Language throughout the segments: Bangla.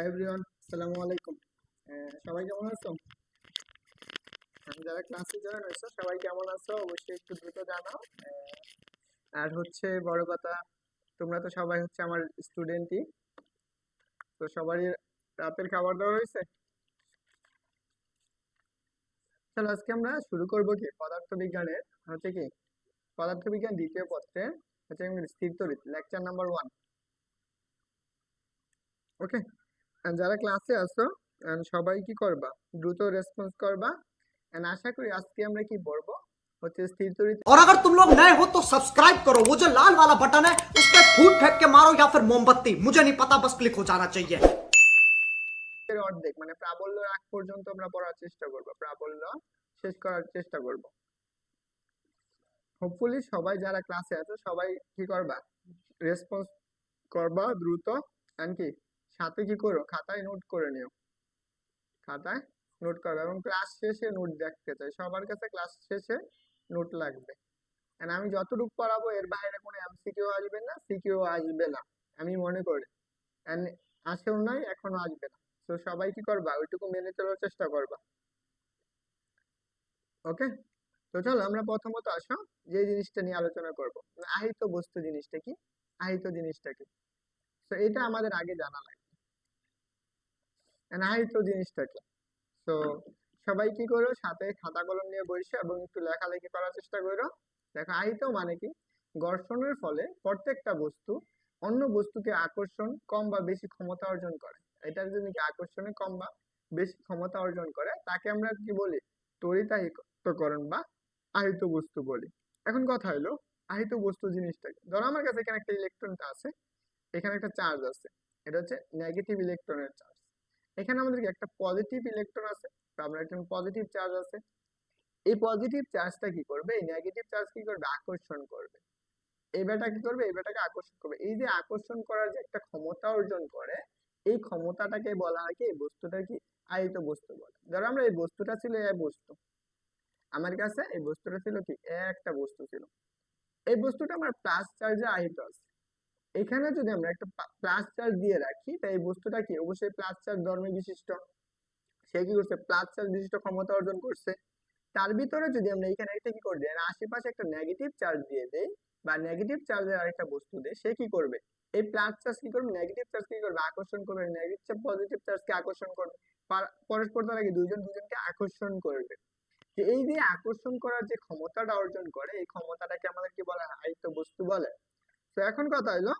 হাই এভরিওয়ান আসসালামু আলাইকুম সবাই কেমন আছো? আহ, যারা ক্লাসে জয়েন হয়েছো সবাই কেমন আছো? অবশ্যই একটু দ্রুত জানাও। আর হচ্ছে বড় কথা তোমরা তো সবাই হচ্ছে আমার স্টুডেন্টই তো সবারই রাতের খাবার দাবার হয়েছে? আজকে আমরা শুরু করব কি? পদার্থবিজ্ঞানের হচ্ছে কি? পদার্থবিজ্ঞান দ্বিতীয় পত্রে হচ্ছে স্থিরতরিৎ লেকচার নাম্বার ওয়ান ওকে যারা ক্লাসে আছো and সবাই কি করবা দ্রুত রেসপন্স করবা এন্ড আশা করি আজকে আমরা কি পড়বো হচ্ছে স্থির তরিৎ और अगर तुम लोग नए हो तो सब्सक्राइब करो वो जो लाल वाला बटन है उस पर फूट फेंक के मारो या फिर मोमबत्ती मुझे नहीं पता बस क्लिक हो जाना चाहिए এর অর্ধেক মানে প্রাবল্যের আগ পর্যন্ত আমরা পড়ার চেষ্টা করব প্রাবল্য শেষ করার চেষ্টা করব হোপফুলি সবাই যারা ক্লাসে আছে সবাই কি করবা রেসপন্স করবা দ্রুত এন্ড কি সাথে কি করো? খাতায় নোট করে নিও। খাতায় নোট করবে এবং ক্লাস শেষে নোট দেখতে চাই। সবার কাছে ক্লাস শেষে নোট লাগবে। এন্ড আমি যতটুকু পড়াবো, এর বাইরে কোনো এমসিকিউ আসবে না সিকিউ আসবে না, আমি মনে করি। এন্ড আসেও নাই, এখনও আসবে না। তো সবাই কি করবা? ওইটুকু মেনে চলার চেষ্টা করবা। ওকে তো চলো, আমরা প্রথমত আসো, যে জিনিসটা নিয়ে আলোচনা করব। আহিত বস্তু জিনিসটা কি? আহিত জিনিসটা কি? তো এটা আমাদের আগে জানা লাগবে। আহিত জিনিসটা কি তো সবাই কি করো, সাথে খাতা কলম নিয়ে বসে এবং একটু লেখালেখি করার চেষ্টা করো। দেখো, আহিত মানে কি? ঘর্ষণের ফলে প্রত্যেকটা বস্তু অন্য বস্তুকে আকর্ষণ, কম বা বেশি ক্ষমতা অর্জন করে। এটার জন্য কি আকর্ষণে কম বা বেশি ক্ষমতা অর্জন করে, তাকে আমরা কি বলি? তড়িতাহিতকরণ বা আহিত বস্তু বলি। এখন কথা হলো, আহিত বস্তু জিনিসটা ধরো, আমার কাছে এখানে একটা ইলেকট্রনটা আছে। এখানে একটা চার্জ আছে। এটা হচ্ছে নেগেটিভ ইলেকট্রনের চার্জ এখানে আমাদের কি একটা পজিটিভ ইলেকট্রন আছে আমরা একটা পজিটিভ চার্জ আছে। এই পজিটিভ চার্জটা কি করবে? এই নেগেটিভ চার্জ কি করবে? আকর্ষণ করবে। এই বেটা কি করবে? এই বেটাকে আকর্ষণ করবে। এই যে আকর্ষণ করার যে একটা ক্ষমতা অর্জন করে, এই ক্ষমতাটাকে বলা হয় কি? এই বস্তুটা কি? আহিত বস্তু বলে। ধরো আমরা এই বস্তুটা ছিল এই বস্তু। আমার কাছে এই বস্তুটা ছিল কি? এ একটা বস্তু ছিল। এই বস্তুটা আমার প্লাস চার্জে আহিত আছে। এখানে যদি আমরা একটা প্লাস চার্জ দিয়ে রাখি, তাই বস্তুটা কি? অবশ্যই প্লাস চার্জ ধর্মে বিশিষ্ট। সে কি করছে? প্লাস চার্জ বিশিষ্ট ক্ষমতা অর্জন করছে। তার ভিতরে যদি আমরা এখানে একটা কি করে দিই আশেপাশে একটা নেগেটিভ চার্জ দিয়ে দেই, বা নেগেটিভ চার্জের আরেকটা বস্তু দেয় সে কি করবে? এই প্লাস চার্জ কি করবে? নেগেটিভ চার্জ কি করবে? আকর্ষণ করবে। নেগেটিভ চার্জ পজিটিভ চার্জকে আকর্ষণ করবে। পরস্পর দ্বারা কি দুজন দুজনকে আকর্ষণ করবে? যে এই যে আকর্ষণ করার যে ক্ষমতাটা অর্জন করে, এই ক্ষমতাটাকে আমাদের কি বলে আহিত বস্তু বলে। তো এখন কথা হলো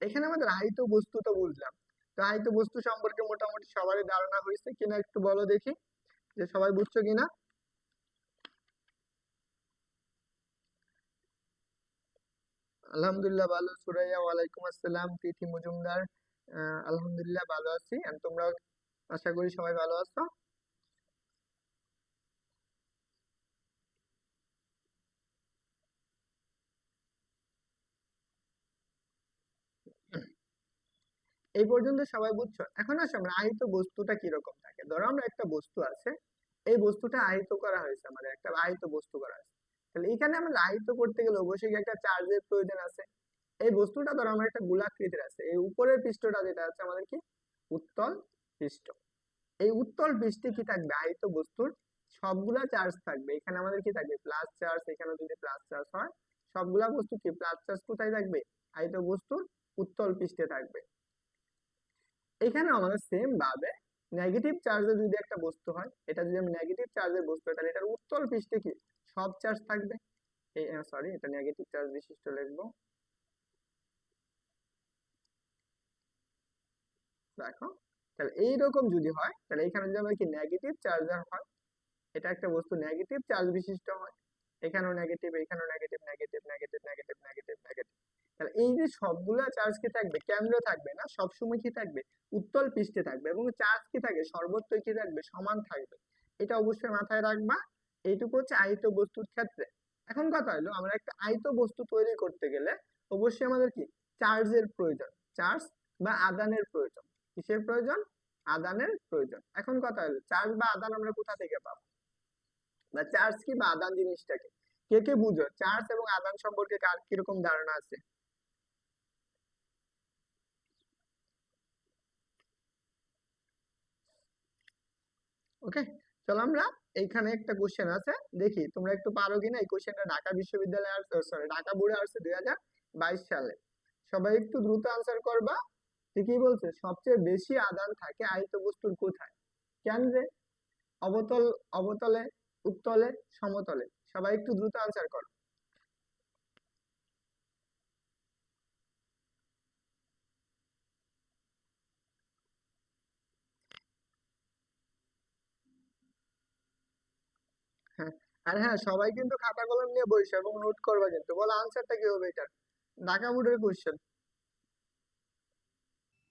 এখানে আমাদের আহিত বস্তু তো বুঝলাম। তো আহিত বস্তু সম্পর্কে মোটামুটি সবারই ধারণা হয়েছে। কিনা একটু বলো দেখি, যে সবাই বুঝছ কিনা? আলহামদুলিল্লাহ ভালো, সুরাইয়া ওয়ালাইকুম আসসালাম, তিথি মজুমদার। আলহামদুলিল্লাহ ভালো আছি। And তোমরাও আশা করি সবাই ভালো আছো। এই পর্যন্ত সবাই বুঝছ? এখন আসো আমরা আহিত বস্তুটা কীরকম থাকে? ধরো আমরা একটা বস্তু আছে, এই বস্তুটা আহিত করা হয়েছে আমাদের, একটা আহিত বস্তু করা হয়েছে। তাহলে এখানে আমরা আহিত করতে গেলে অবশ্যই একটা চার্জের প্রয়োজন আছে। এই বস্তুটা ধরো আমার একটা গোলাকৃতির আছে, এই উপরের পৃষ্ঠটা যেটা আছে আমাদের কি? উত্তল পৃষ্ঠ। এই উত্তল পৃষ্ঠে কি থাকবে? আহিত বস্তুর সবগুলা চার্জ থাকবে। এখানে আমাদের কি থাকবে? প্লাস চার্জ এখানে যদি প্লাস চার্জ হয়, সবগুলা বস্তু কি? প্লাস চার্জ কোথায় থাকবে? আহিত বস্তুর উত্তল পৃষ্ঠে থাকবে। এখানে আমাদের সেম ভাবে নেগেটিভ চার্জের যদি একটা বস্তু হয়, এটা যদি আমি নেগেটিভ চার্জের বস্তু হয়, তাহলে এটার উত্তল পৃষ্ঠে কি? সব চার্জ থাকবে। এই সরি এটা নেগেটিভ চার্জ বিশিষ্ট লিখব। দেখো, তাহলে এইরকম যদি হয়, তাহলে এখানে যদি আমার কি নেগেটিভ চার্জার হয়, এটা একটা বস্তু নেগেটিভ চার্জ বিশিষ্ট হয়। এখানেও নেগেটিভ এখানেও নেগেটিভ নেগেটিভ নেগেটিভ নেগেটিভ এই যে সবগুলা চার্জ কি থাকবে? কেন্দ্রে থাকবে না, সবসময় কি থাকবে? উত্তল পৃষ্ঠে থাকবে এবং চার্জ কি থাকে? সর্বত্রই কি থাকবে? সমান থাকবে। এটা অবশ্যই মাথায় রাখবা। এইটুকু হচ্ছে আহিত বস্তুর ক্ষেত্রে। এখন কথা হলো, আমরা একটা আহিত বস্তু তৈরি করতে গেলে অবশ্যই আমাদের কি? চার্জের প্রয়োজন। চার্জ বা আদানের প্রয়োজন। কিসের প্রয়োজন? আদানের প্রয়োজন। এখন কথা হলো চার্জ বা আদান আমরা কোথা থেকে পাবো? বা চার্জ কি বা আদান জিনিসটা কি কে কে বুঝো? চার্জ এবং আদান সম্পর্কে কার কীরকম ধারণা আছে? ওকে চলো আমরা এইখানে একটা কোশ্চেন আছে। দেখি, তোমরা একটু পারো কিনা? এই কোশ্চেনটা ঢাকা বিশ্ববিদ্যালয়ে আসছে সরি ঢাকা বোর্ডে আসছে দুই হাজার বাইশ সালে। সবাই একটু দ্রুত আনসার করবা। ঠিকই বলছে, সবচেয়ে বেশি আদান থাকে আহিত বস্তুর কোথায়? কেন কেন্দ্রে অবতল, অবতলে, উত্তলে, সমতলে। সবাই একটু দ্রুত আনসার করো হ্যাঁ আর হ্যাঁ সবাই কিন্তু খাতা কলম নিয়ে বসে এবং নোট করবে কিন্তু। বলো আনসারটা কি হবে এটার? ঢাকা বোর্ডের কোশ্চেন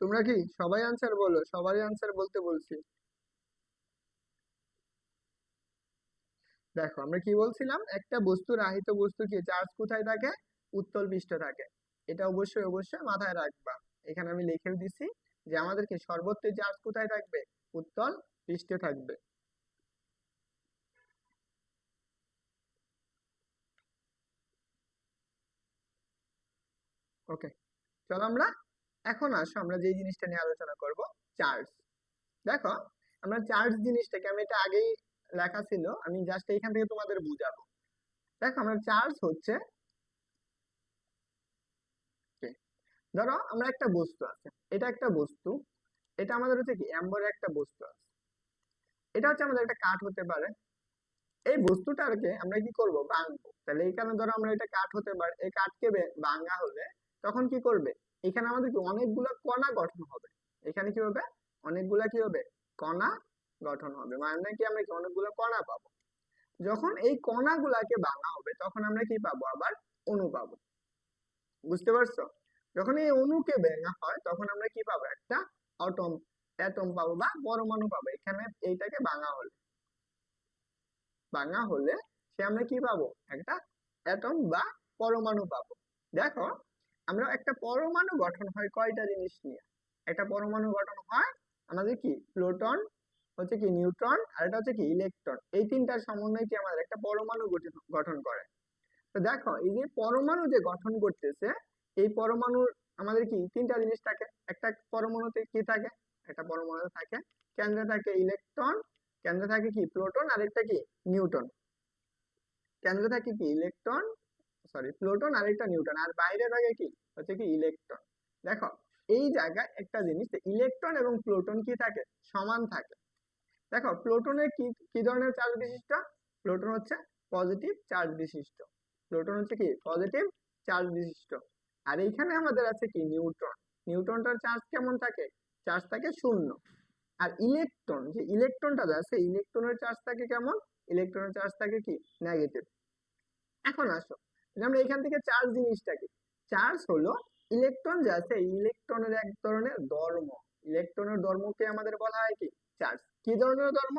তোমরা কি সবাই আনসার বলো? সবারই আনসার বলতে বলছি। দেখো, আমরা কি বলছিলাম? একটা বস্তুর আহিত বস্তু কি? চার্জ কোথায় থাকে? উত্তল পৃষ্ঠে থাকে। এটা অবশ্যই অবশ্যই মাথায় রাখবা। এখানে আমি লিখেও দিছি যে আমাদেরকে সর্বত্র চার্জ কোথায় থাকবে? উত্তল পৃষ্ঠে থাকবে। ওকে চলো আমরা এখন আসো, আমরা যে জিনিসটা নিয়ে আলোচনা করব চার্জ দেখো, আমরা চার্জ জিনিসটাকে, আমি এটা আগেই লেখা ছিল, আমি জাস্ট এইখান থেকে তোমাদের বুঝাবো। দেখো, আমরা চার্জ হচ্ছে ধরো, আমরা একটা বস্তু আছে, এটা একটা বস্তু, এটা আমাদের হচ্ছে কি এম্বর একটা বস্তু আছে। এটা হচ্ছে আমাদের একটা কাঠ হতে পারে। এই বস্তুটাকে আমরা কি করব, ভাঙবো। তাহলে এই কারণে ধরো আমরা এটা কাঠ হতে পারে, এই কাঠকে ভাঙা হলে তখন কি করবে? এখানে আমাদের কি অনেকগুলা কণা গঠন হবে। এখানে কি হবে? অনেকগুলা কি হবে? কণা গঠন হবে। মানে কি আমরা অনেকগুলো কণা পাবো? যখন এই কণাগুলাকে ভাঙা হবে, তখন আমরা কি পাবো? আবার অণু পাবো। বুঝতে পারছ? যখন এই অণুকে ভাঙা হয়, তখন আমরা কি পাবো? একটা অটম অ্যাটম পাবো বা পরমাণু পাবো। এখানে এইটাকে ভাঙা হলে। ভাঙা হলে সে আমরা কি পাবো? একটা অ্যাটম বা পরমাণু পাবো। দেখো আমরা একটা পরমাণু গঠন হয় কয়টা জিনিস নিয়ে? একটা পরমাণু গঠন হয় আমাদের কি? প্রোটন, হচ্ছে কি নিউট্রন, আর এটা হচ্ছে কি ইলেকট্রন। এই তিনটার সমন্বয়ে কি আমাদের? একটা পরমাণু গঠন করে। তো দেখো, এই যে পরমাণু যে গঠন করতেছে, এই পরমাণুর আমাদের কি? তিনটা জিনিস থাকে। একটা পরমাণুতে কি থাকে? একটা পরমাণুতে থাকে কেন্দ্রে থাকে ইলেকট্রন, কেন্দ্রে থাকে কি? প্রোটন, আর একটা কি? নিউটন কেন্দ্রে থাকে কি? ইলেকট্রন সরি প্লুটন আর একটা নিউটন আর বাইরে থাকে কি? হচ্ছে কি ইলেকট্রন দেখো, এই জায়গায় একটা জিনিস ইলেকট্রন এবং প্লুটন কি থাকে? সমান থাকে। দেখো প্লুটনের কি কি ধরনের চার্জ বিশিষ্ট? প্লুটন হচ্ছে পজিটিভ চার্জ বিশিষ্ট। প্লুটন হচ্ছে কি? পজিটিভ চার্জ বিশিষ্ট। আর এইখানে আমাদের আছে কি? নিউট্রন নিউট্রনটার চার্জ কেমন থাকে? চার্জ থাকে শূন্য। আর ইলেকট্রন যে ইলেকট্রনটা আছে ইলেকট্রনের চার্জ থাকে কেমন? ইলেকট্রনের চার্জ থাকে কি? নেগেটিভ এখন আসো। আমরা এখান থেকে চার্জ জিনিসটা কি চার্জ হলো ইলেকট্রন যে আছে ইলেকট্রনের এক ধরনের ধর্ম। ইলেকট্রনের ধর্মকে আমাদের বলা হয় কি? চার্জ কি ধরনের ধর্ম?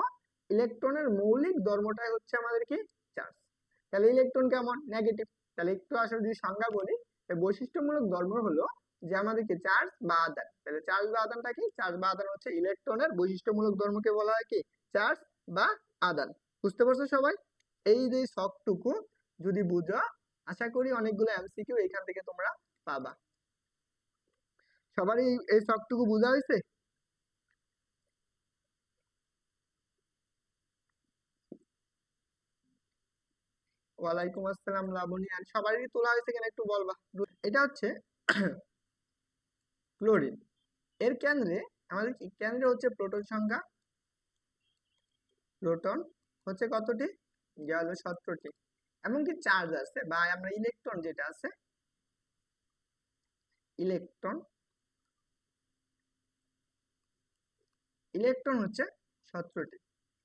ইলেকট্রনের মৌলিক ধর্মটাই হচ্ছে আমাদের কি? চার্জ তাহলে ইলেকট্রন কেমন? নেগেটিভ তাহলে একটু আসলে যদি সংজ্ঞা বলি বৈশিষ্ট্যমূলক ধর্ম হলো যে আমাদেরকে চার্জ বা আদান তাহলে চার্জ বা আদানটা কি? চার্জ বা আদান হচ্ছে ইলেকট্রনের বৈশিষ্ট্যমূলক ধর্মকে বলা হয় কি? চার্জ বা আদান বুঝতে পারছ সবাই? এই যে শখটুকু যদি বুঝো আশা করি অনেকগুলো এমসিকিউ এখান থেকে তোমরা পাবা। সবারই এই- শখটুকু বোঝা হয়েছে? ওয়ালাইকুম আসসালাম, লাবণী, আর সবারই তোলা হয়েছে কিনা একটু বলবা। এটা হচ্ছে ক্লোরিন। এর কেন্দ্রে, আমাদের কেন্দ্রে হচ্ছে প্রোটন সংখ্যা প্রোটন হচ্ছে কতটি? গেল সতেরোটি। এমনকি চার্জ আছে বা আমরা ইলেকট্রন যেটা আছে ইলেকট্রন ইলেকট্রন হচ্ছে সতেরোটি।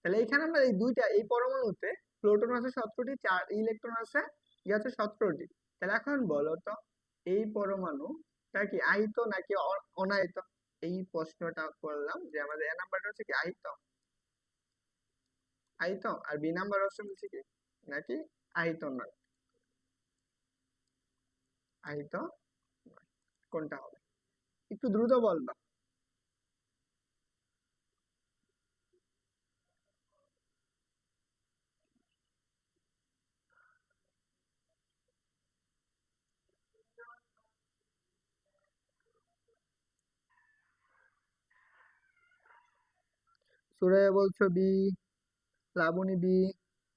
তাহলে এখানে আমরা এই দুইটা, এই পরমাণুতে প্রোটন আছে সতেরোটি, চার ইলেকট্রন আছে কি আছে সতেরোটি। তাহলে এখন বলো তো, এই পরমাণুটা কি আহিত নাকি অনাহিত এই প্রশ্নটা করলাম যে আমাদের এ নাম্বারটা হচ্ছে কি আহিত আহিত আর বি নাম্বার হচ্ছে কি? নাকি আহিত নয় নয়। কোনটা হবে একটু দ্রুত বলবা সুরাইয়া বলছো বি লাবণী বি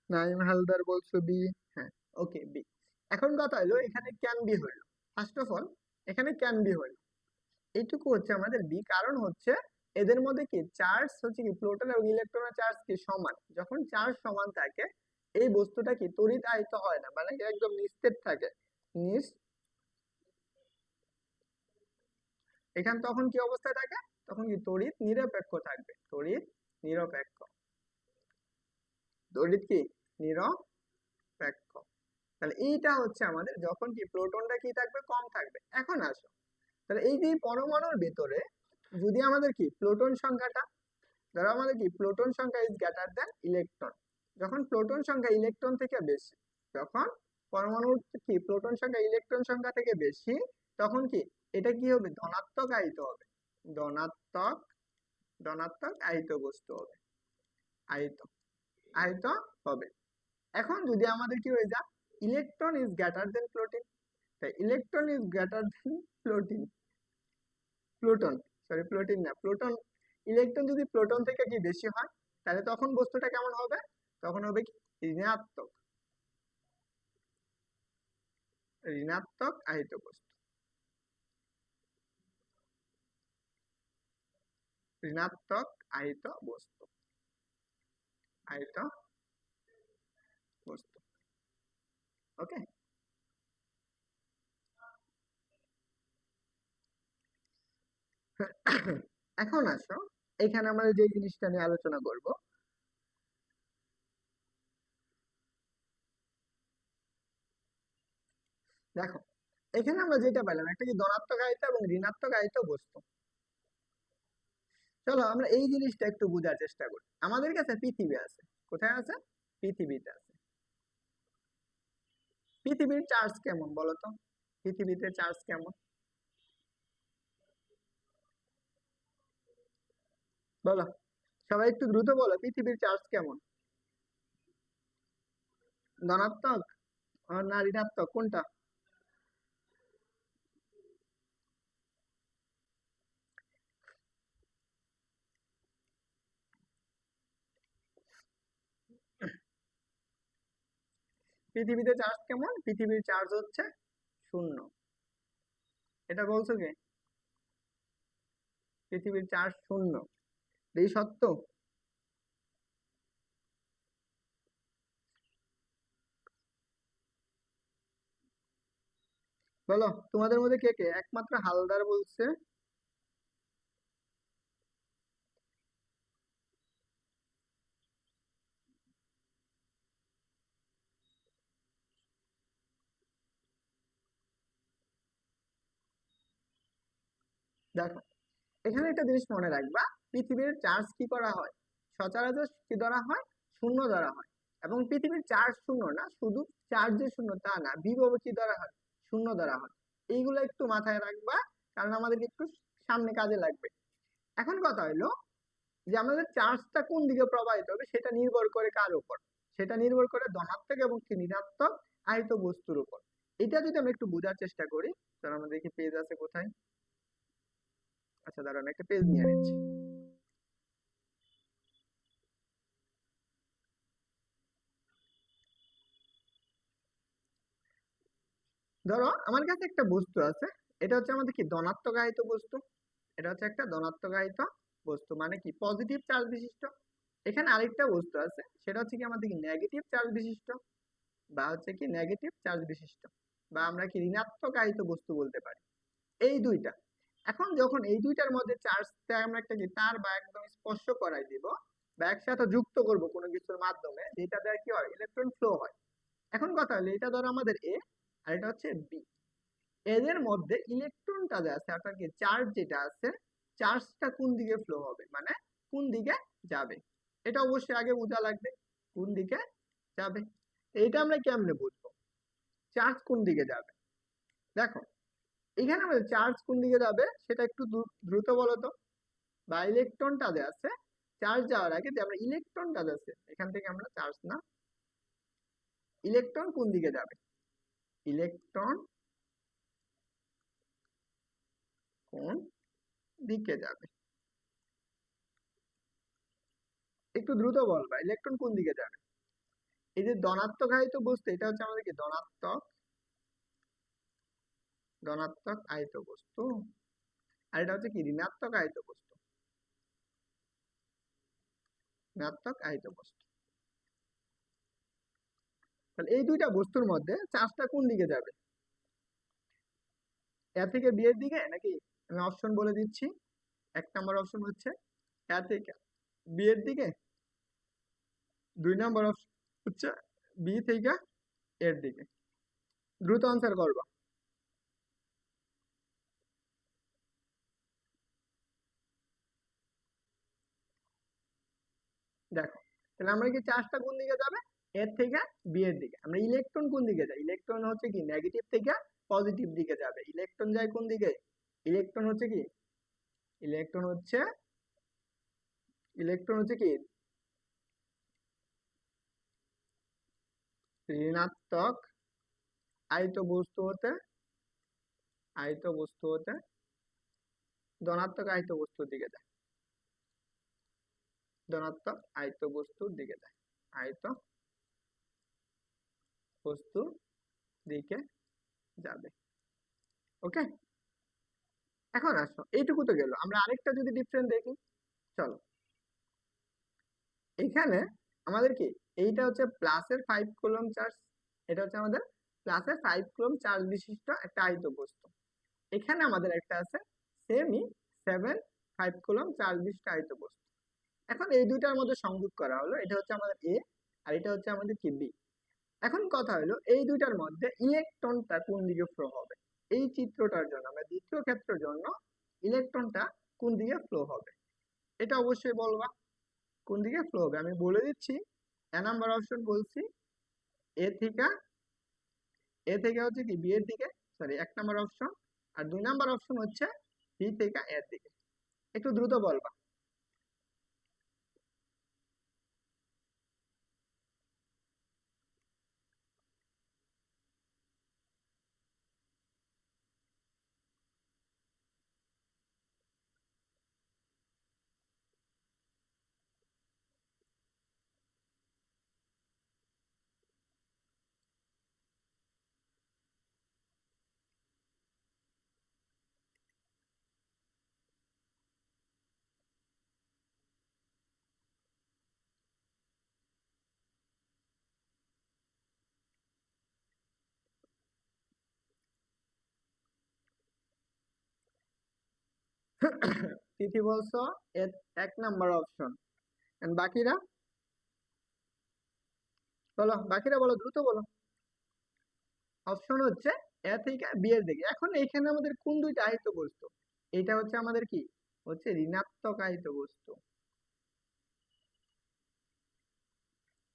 নাইম হালদার বলছো বি হ্যাঁ ওকে বি এখন কথা হলো এখানে ক্যান বি হইল ফার্স্ট অফ অল এখানে ক্যান বি হইল এইটুকু হচ্ছে আমাদের বি কারণ হচ্ছে এদের মধ্যে কি? চার্জ হচ্ছে কি? প্রোটন এবং ইলেকট্রনের চার্জ কি? সমান। যখন চার্জ সমান থাকে এই বস্তুটা কি? তড়িৎ হয় না মানে একদম নিস্তেজ থাকে। নিস এখানে তখন কি অবস্থায় থাকে? তখন কি? তড়িৎ নিরপেক্ষ থাকবে। তড়িৎ নিরপেক্ষ তড়িৎ কি? নিরপেক্ষ তাহলে এইটা হচ্ছে আমাদের যখন কি প্রোটনটা কি থাকবে? কম থাকবে। এখন আসো। তাহলে এই যে পরমাণুর ভেতরে যদি আমাদের কি প্রোটন সংখ্যাটা, ধরো আমাদের কি প্রোটন সংখ্যা ইজ গ্রেটার দ্যান ইলেকট্রন যখন প্রোটন সংখ্যা ইলেকট্রন থেকে বেশি যখন পরমাণুর কি প্রোটন সংখ্যা ইলেকট্রন সংখ্যা থেকে বেশি, তখন কি এটা কি হবে? ধনাত্মক আহিত হবে। ধনাত্মক ধনাত্মক আহিত বস্তু হবে। আহিত আহিত হবে। এখন যদি আমাদের কি হয়ে যায় electron is greater than protein তাই electron is greater than protein proton sorry protein না প্লুটন ইলেকট্রন যদি প্রোটন থেকে কি বেশি হয়, তাহলে তখন বস্তুটা কেমন হবে? তখন হবে কি? ঋণাত্মক ঋণাত্মক আহিত বস্তু ঋণাত্মক আহিত বস্তু আহিত বস্তু ওকে এখন আসো, এখানে আমরা যে জিনিসটা নিয়ে আলোচনা করব, দেখো, এখানে আমরা যেটা পেলাম, একটা কি ধনাত্মক আহিত এবং ঋণাত্মক আহিত বস্তু। চলো আমরা এই জিনিসটা একটু বোঝার চেষ্টা করি। আমাদের কাছে পৃথিবী আছে। কোথায় আছে? পৃথিবীতে আছে। পৃথিবীর চার্জ কেমন বলো তো পৃথিবীতে চার্জ কেমন? বলো, সবাই একটু দ্রুত বলো, পৃথিবীর চার্জ কেমন? ধনাত্মক? আর না ঋণাত্মক কোনটা? পৃথিবীতে চার্জ কেমন? পৃথিবীর চার্জ হচ্ছে শূন্য। এটা বলছো কে? পৃথিবীর চার্জ শূন্য। এই সত্য? বলো, তোমাদের মধ্যে কে কে? একমাত্র হালদার বলছে দেখো, এখানে একটা জিনিস মনে রাখবা, পৃথিবীর চার্জ কি করা হয়? সচরাচর কি ধরা হয়? শূন্য ধরা হয়। এবং পৃথিবীর চার্জ শূন্য না, শুধু চার্জ শূন্য, তা না বিভব কি ধরা হয়? শূন্য ধরা হয়। এইগুলো একটু মাথায় রাখবা, কারণ আমাদেরকে একটু সামনে কাজে লাগবে। এখন কথা হলো যে, আমাদের চার্জটা কোন দিকে প্রবাহিত হবে, সেটা নির্ভর করে কার উপর? সেটা নির্ভর করে ধনাত্মক এবং কি ঋণাত্মক আহিত বস্তুর উপর। এটা যদি আমরা একটু বোঝার চেষ্টা করি, তাহলে আমাদের দেখি পেজ আছে কোথায়? আচ্ছা দাঁড়ান, একটা পেজ নিয়ে নিচ্ছি। ধরো, আমার কাছে একটা বস্তু আছে, এটা হচ্ছে আমাদের কি ধনাত্মক আহিত বস্তু? এটা হচ্ছে একটা ধনাত্মক আহিত বস্তু মানে কি পজিটিভ চার্জ বিশিষ্ট। এখানে আরেকটা বস্তু আছে, সেটা হচ্ছে কি আমাদের কি নেগেটিভ চার্জ বিশিষ্ট বা হচ্ছে কি নেগেটিভ চার্জ বিশিষ্ট, বা আমরা কি ঋণাত্মক আহিত বস্তু বলতে পারি। এই দুইটা। এখন যখন এই দুইটার মধ্যে চার্জটা আমরা একটা কি তার বা একদম স্পর্শ করাই দিব বা একসাথে যুক্ত করব কোনো কিছুর মাধ্যমে যেটা দ্বারা কি হয়? ইলেকট্রন ফ্লো হয়। এখন কথা হলো, এটা ধরো আমাদের এ আর এটা হচ্ছে বি এদের মধ্যে ইলেকট্রনটা যে আছে, অর্থাৎ কি চার্জ যেটা আছে চার্জটা কোন দিকে ফ্লো হবে? মানে কোন দিকে যাবে? এটা অবশ্যই আগে বোঝা লাগবে, কোন দিকে যাবে। এইটা আমরা কেমনে বুঝব? চার্জ কোন দিকে যাবে? দেখো এখানে আমাদের চার্জ কোন দিকে যাবে সেটা একটু দ্রু- দ্রুত বলো তো। বা ইলেকট্রনটা যে আছে চার্জ যাওয়ার আগে যে আমরা ইলেকট্রনটা যে আছে, এখান থেকে আমরা চার্জ না। ইলেকট্রন কোন দিকে যাবে? ইলেকট্রন কোন দিকে যাবে? একটু দ্রুত বলবা ইলেকট্রন কোন দিকে যাবে? এই যে ধনাত্মক আহিত বস্তু এটা হচ্ছে আমাদের কি? ধনাত্মক ধনাত্মক আয়ত বস্তু আর এটা হচ্ছে কি? ঋণাত্মক আহিত বস্তু ঋণাত্মক আহিত বস্তু তাহলে এই দুইটা বস্তুর মধ্যে চার্জটা কোন দিকে যাবে? এ থেকে বি এর দিকে নাকি আমি অপশন বলে দিচ্ছি? এক নম্বর অপশন হচ্ছে এ থেকে বি এর দিকে। দুই নম্বর অপশন হচ্ছে বি থেকে এর দিকে। দ্রুত আনসার করবা দেখো তাহলে আমরা কি চার্জটা কোন দিকে যাবে? এর থেকে বি এর দিকে। আমরা ইলেকট্রন কোন দিকে যায় ইলেকট্রন হচ্ছে কি? নেগেটিভ থেকে পজিটিভ দিকে যাবে। ইলেকট্রন যায় কোন দিকে? ইলেকট্রন হচ্ছে কি? ইলেকট্রন হচ্ছে ইলেকট্রন হচ্ছে কি? ঋণাত্মক আয়ত বস্তু হতে আয়ত বস্তু হতে, ধনাত্মক আয়ত বস্তুর দিকে যায়। ধনাত্মক আয়ত বস্তুর দিকে যায়। আয়ত বস্তুর দিকে যাবে। ওকে এখন আসো, এইটুকু তো গেল। আমরা আরেকটা যদি ডিফারেন্ট দেখি, চলো। এখানে আমাদের কি? এইটা হচ্ছে প্লাসের ফাইভ কুলম চার্জ এটা হচ্ছে আমাদের প্লাসের ফাইভ কুলম চার্জ বিশিষ্ট একটা আয়ত বস্তু। এখানে আমাদের একটা আছে semi seven five coulomb charge বিশিষ্ট আয়ত বস্তু। এখন এই দুইটার মধ্যে সংযোগ করা হলো। এটা হচ্ছে আমাদের এ আর এটা হচ্ছে আমাদের কি? বি এখন কথা হলো, এই দুইটার মধ্যে ইলেকট্রনটা কোন দিকে ফ্লো হবে? এই চিত্রটার জন্য আমরা দ্বিতীয় ক্ষেত্রের জন্য ইলেকট্রনটা কোন দিকে ফ্লো হবে? এটা অবশ্যই বলবা, কোন দিকে ফ্লো হবে? আমি বলে দিচ্ছি এ নাম্বার অপশন বলছি। এ থেকে এ থেকে হচ্ছে কি? বি এর দিকে সরি এক নাম্বার অপশন আর দুই নাম্বার অপশন হচ্ছে বি থেকে এর দিকে। একটু দ্রুত বলবা। তিথি বলছো? এক নাম্বার অপশন বাকিরা? বলো বাকিরা বলো, দ্রুত বলো। অপশন হচ্ছে এ থেকে বি এর দিকে। এখন এইখানে আমাদের কোন দুইটা আহিত বস্তু? এটা হচ্ছে আমাদের কি? হচ্ছে ঋণাত্মক আহিত বস্তু।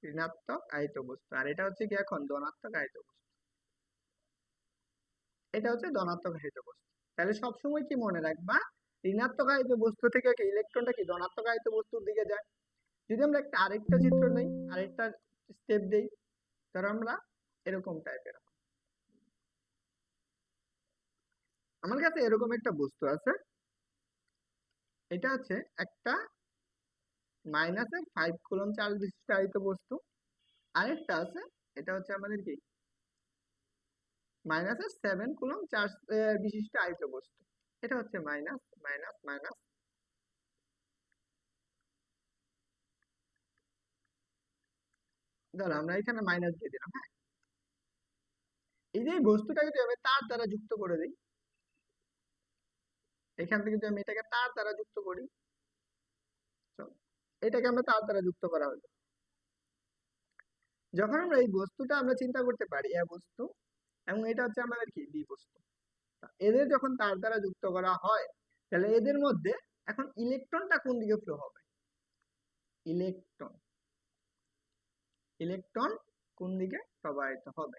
ঋণাত্মক আহিত বস্তু। আর এটা হচ্ছে কি এখন? ধনাত্মক আহিত বস্তু। এটা হচ্ছে ধনাত্মক আহিত বস্তু। তাহলে সবসময় কি মনে রাখবা? ঋণাত্মক আয়িত বস্তু থেকে কি ইলেকট্রনটা কি ধনাত্মক আহিত বস্তুর দিকে যায়? যদি আমরা একটা আরেকটা চিত্র নেই, আরেকটা স্টেপ দেই ধরো আমরা এরকম টাইপের আমার কাছে এরকম একটা বস্তু আছে। এটা হচ্ছে একটা মাইনাসের ফাইভ কুলম চার্জ বিশিষ্ট আহিত বস্তু। আরেকটা আছে, এটা হচ্ছে আমাদের কি? মাইনাসের সেভেন কুলম চার্জ বিশিষ্ট আহিত বস্তু। এটা হচ্ছে মাইনাস minus minus ধরো আমরা এখানে মাইনাস দিয়ে দিলাম হ্যাঁ? এই যে বস্তুটাকে যদি আমি তার দ্বারা যুক্ত করে দিই, এখান থেকে যদি আমি এটাকে তার দ্বারা যুক্ত করি এটাকে আমরা তার দ্বারা যুক্ত করা হলো। যখন আমরা এই বস্তুটা আমরা চিন্তা করতে পারি, এ বস্তু এবং এটা হচ্ছে আমাদের কি? বি বস্তু। এদের যখন তার দ্বারা যুক্ত করা হয় তাহলে এদের মধ্যে এখন ইলেকট্রনটা কোন দিকে ফ্লো হবে? ইলেকট্রন ইলেকট্রন কোন দিকে প্রবাহিত হবে?